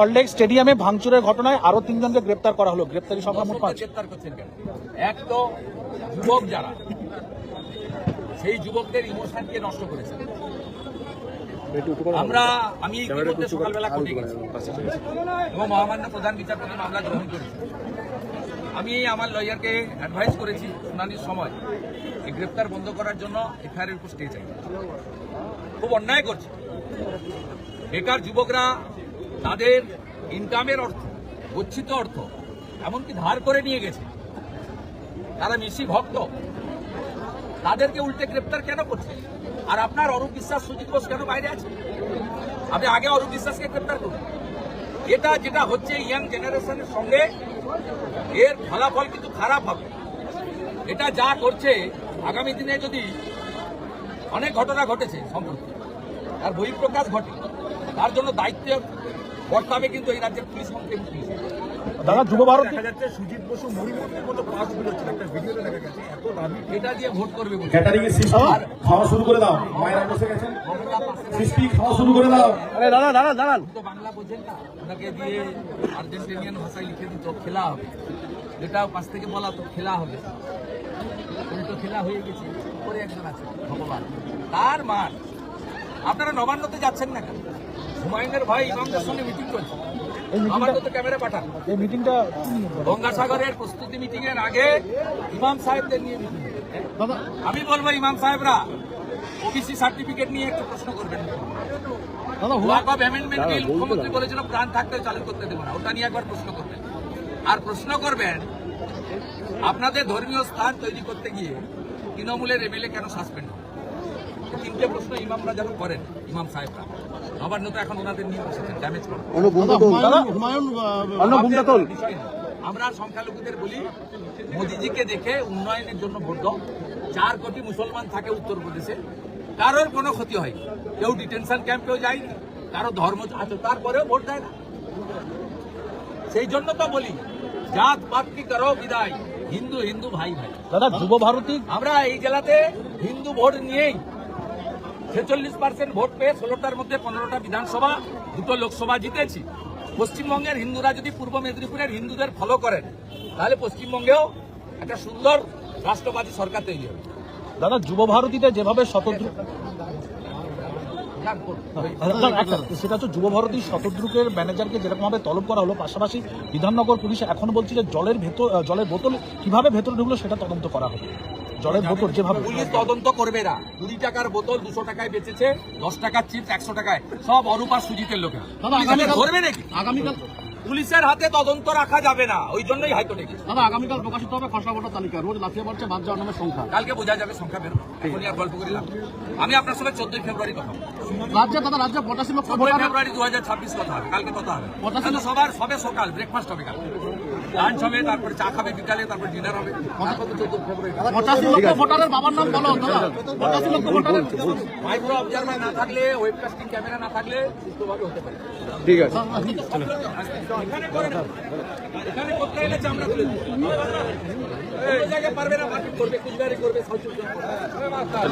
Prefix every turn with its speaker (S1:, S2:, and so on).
S1: সল্টলেক স্টেডিয়ামে ভাঙচুরের ঘটনায় আরও তিনজনকে গ্রেপ্তার করা হলো। গ্রেপ্তারি সংখ্যা মোট পাঁচ।
S2: করছেন কেন? এক তো যুবক যারা, সেই যুবকদের ইমোশনকে নষ্ট করেছে। আমরা, আমি সকালবেলা কোর্টে গেছি। এবং মহামান্য প্রধান বিচারপতি মামলা গ্রহণ করেছি। আমি আমার লয়ারকে অ্যাডভাইস করেছি শুনানির সময়, এই গ্রেপ্তার বন্ধ করার জন্য এফআইআর উপর স্টে চাই। খুব অন্যায় করছে। বেকার যুবকরা তাদের ইনকামের অর্থ, গচ্ছিত অর্থ, এমনকি ধার করে নিয়ে গেছে। তারা মিশি ভক্ত। তাদেরকে উল্টে গ্রেপ্তার কেন করছে? আর আপনার অরূপ বিশ্বাস সুজিত বোস কেন বাইরে আছে? আপনি আগে অরূপ বিশ্বাসকে গ্রেপ্তার করুন। এটা যেটা হচ্ছে ইয়াং জেনারেশনের সঙ্গে এর ফলাফল কিন্তু খারাপ হবে। এটা যা করছে, আগামী দিনে যদি অনেক ঘটনা ঘটেছে সম্প্রতি, তার বহিঃপ্রকাশ ঘটে, তার জন্য দায়িত্ব বর্তাবে কিন্তু এই রাজ্যের পুলিশ মন্ত্রী
S1: দাদা যুব ভারতী
S3: দেখা যাচ্ছে সুজিত বসু মরিমন্দির মতো পাস বেরোচ্ছে একটা ভিডিওতে দেখা গেছে এত দাবি
S2: এটা দিয়ে ভোট করবে।
S4: ক্যাটারিং এর সিস্টেম খাওয়া শুরু করে দাও। মায়েরা বসে গেছেন। খাওয়া শুরু করে দাও।
S1: আরে দাদা দাদা দাঁড়ান।
S2: তো বাংলা বোঝেন না ওনাকে দিয়ে আর্জেন্টিনিয়ান ভাষায় লিখে দিত খেলা হবে। যেটা পাশ থেকে বলা তো খেলা হবে। উল্টো খেলা হয়ে গেছে উপরে একজন আছে ভগবান। তার মান। আপনারা নবান্নতে যাচ্ছেন না কেন? হুমায়ুনের ভাই ইমামদের সঙ্গে মিটিং করছে। আমার তো ক্যামেরা পাঠান।
S1: এই মিটিংটা
S2: গঙ্গাসাগরের প্রস্তুতি মিটিং এর আগে ইমাম সাহেবদের নিয়ে মিটিং আমি বলব ইমাম সাহেবরা ওবিসি সার্টিফিকেট নিয়ে একটু প্রশ্ন করবেন। অফ মুখ্যমন্ত্রী বলেছিল প্রাণ থাকতে চালু করতে দেবো না। ওটা নিয়ে একবার প্রশ্ন করবেন। আর প্রশ্ন করবেন আপনাদের ধর্মীয় স্থান তৈরি করতে গিয়ে তৃণমূলের এমএলএ কেন সাসপেন্ড তিনটে প্রশ্ন ইমামরা যেন করেন ইমাম সাহেবরা। নবান্ন তো এখন ওনাদের নিয়ে বসেছেন ড্যামেজ করেন। আমরা সংখ্যালঘুদের বলি মোদিজিকে দেখে উন্নয়নের জন্য ভোট দাও। চার কোটি মুসলমান থাকে উত্তরপ্রদেশে। কারোর কোনো ক্ষতি হয়নি। কেউ ডিটেনশন ক্যাম্পেও যায়নি। কারও ধর্ম আছে তারপরেও ভোট দেয় না। সেই জন্য তো বলি জাত পাত কি করো বিদায়। হিন্দু হিন্দু ভাই ভাই।
S1: দাদা যুব ভারতী
S2: আমরা এই জেলাতে হিন্দু ভোট নিয়েই ছেচল্লিশ পার্সেন্ট ভোট পেয়ে ষোলোটার মধ্যে পনেরোটা বিধানসভা দুটো লোকসভা জিতেছি। পশ্চিমবঙ্গের হিন্দুরা যদি পূর্ব মেদিনীপুরের হিন্দুদের ফলো করেন তাহলে পশ্চিমবঙ্গেও একটা সুন্দর রাষ্ট্রবাদী সরকার তৈরি হবে।
S1: দাদা যুব ভারতীতে যেভাবে একটা, সেটা হচ্ছে যুব ভারতী শতদ্রুকের ম্যানেজারকে যেরকম ভাবে তলব করা হলো পাশাপাশি বিধাননগর পুলিশ এখন বলছে যে জলের ভেতর জলের বোতল কীভাবে ভেতরে ঢুকলো সেটা তদন্ত করা হবে জলের বোতল যেভাবে।
S2: পুলিশ তদন্ত করবে না। কুড়ি টাকার বোতল দুশো টাকায় বেচেছে দশ টাকার চিপস একশো টাকায়। সব অরূপার সুজিতের লোকেরা। ধরবে নাকি?
S5: আগামীকাল
S2: পুলিশের হাতে তদন্ত রাখা যাবে না। ওই জন্যই হাইকোর্টে গেছে।
S5: দাদা আগামীকাল প্রকাশিত হবে খসড়া ভোটার তালিকা। রোজ লাফিয়ে পড়ছে বাদ যাওয়ার নামের সংখ্যা।
S2: কালকে বোঝা যাবে সংখ্যা বেরো এখনই আর গল্প করে লাভ নেই। আমি আপনার সঙ্গে চোদ্দই ফেব্রুয়ারি কথা।
S5: রাজ্যে দাদা রাজ্যে পঁচাশি লক্ষ
S2: চোদ্দই ফেব্রুয়ারি দু হাজার ছাব্বিশ কথা হবে। কালকে কথা হবে।
S5: পঁচাশি
S2: সবার সবে সকাল ব্রেকফাস্ট হবে কালকে। লাঞ্চ হবে তারপরে চা খাবে বিকালে তারপর ডিনার হবে। তারপর তো চোদ্দ ফেব্রুয়ারি
S5: পঁচাশি লক্ষ ভোটারের বাবার নাম বলো পঁচাশি লক্ষ ভোটারের
S2: মাইক্রো অবজারভার না থাকলে ওয়েবকাস্টিং ক্যামেরা না থাকলে সুস্থভাবে হতে পারে। এখানে করে না। এখানে করতে গেলে চামড়া তুলে দিবে। জায়গায় পারবে না মার্কেট করবে কুচবিহারি করবে করবে